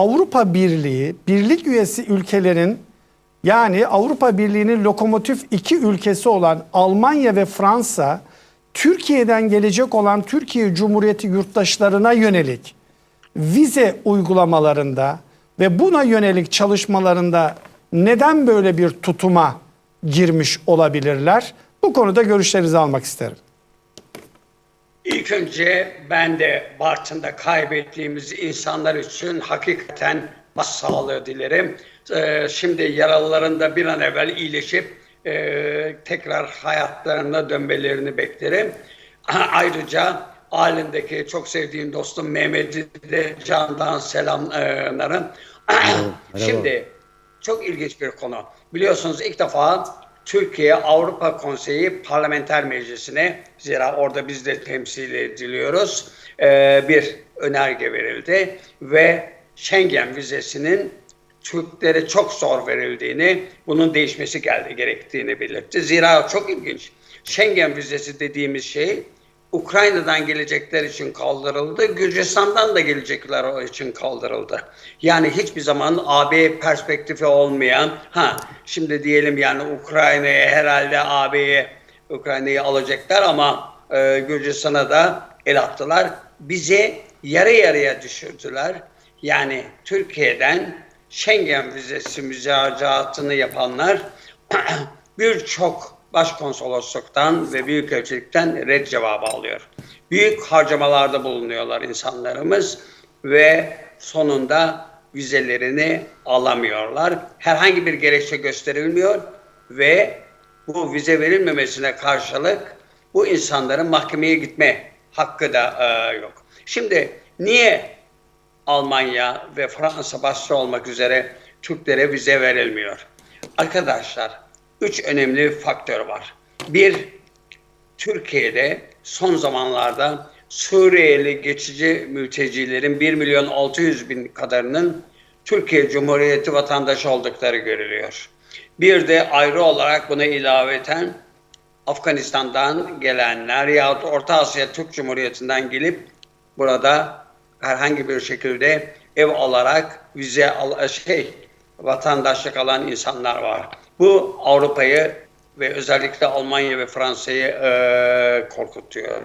Avrupa Birliği, birlik üyesi ülkelerin yani Avrupa Birliği'nin lokomotif iki ülkesi olan Almanya ve Fransa, Türkiye'den gelecek olan Türkiye Cumhuriyeti yurttaşlarına yönelik vize uygulamalarında ve buna yönelik çalışmalarında neden böyle bir tutuma girmiş olabilirler? Bu konuda görüşlerinizi almak isterim. İlk önce ben de Bartın'da kaybettiğimiz insanlar için hakikaten başsağlığı dilerim. Ee, şimdi yaralıların da bir an evvel iyileşip e, tekrar hayatlarına dönmelerini beklerim. Ayrıca halindeki çok sevdiğim dostum Mehmet'i de candan selamlarım. Şimdi çok ilginç bir konu. Biliyorsunuz ilk defa Türkiye Avrupa Konseyi Parlamenter Meclisi'ne zira orada biz de temsil ediliyoruz e, bir önerge verildi ve Schengen vizesinin Türklere çok zor verildiğini, bunun değişmesi geldi gerektiğini belirtti. Zira çok ilginç. Schengen vizesi dediğimiz şey Ukrayna'dan gelecekler için kaldırıldı, Gürcistan'dan da gelecekler için kaldırıldı. Yani hiçbir zaman AB perspektifi olmayan, ha şimdi diyelim yani Ukrayna'ya herhalde AB'ye Ukrayna'yı alacaklar ama e, Gürcistan'a da el attılar. Bize yarı yarıya düşürdüler. Yani Türkiye'den Schengen vizesi müracaatını yapanlar birçok başkonsolosluktan ve büyükelçilikten red cevabı alıyor. Büyük harcamalarda bulunuyorlar insanlarımız ve sonunda vizelerini alamıyorlar. Herhangi bir gerekçe gösterilmiyor ve bu vize verilmemesine karşılık bu insanların mahkemeye gitme hakkı da e, yok. Şimdi niye Almanya ve Fransa başta olmak üzere Türklere vize verilmiyor? Arkadaşlar üç önemli faktör var. Bir, Türkiye'de son zamanlarda Suriyeli geçici mültecilerin 1 milyon 600 bin kadarının Türkiye Cumhuriyeti vatandaşı oldukları görülüyor. Bir de ayrı olarak buna ilaveten Afganistan'dan gelenler yahut Orta Asya Türk Cumhuriyeti'nden gelip burada herhangi bir şekilde ev alarak vize al şey vatandaşlık alan insanlar var. Bu Avrupa'yı ve özellikle Almanya ve Fransa'yı e, korkutuyor.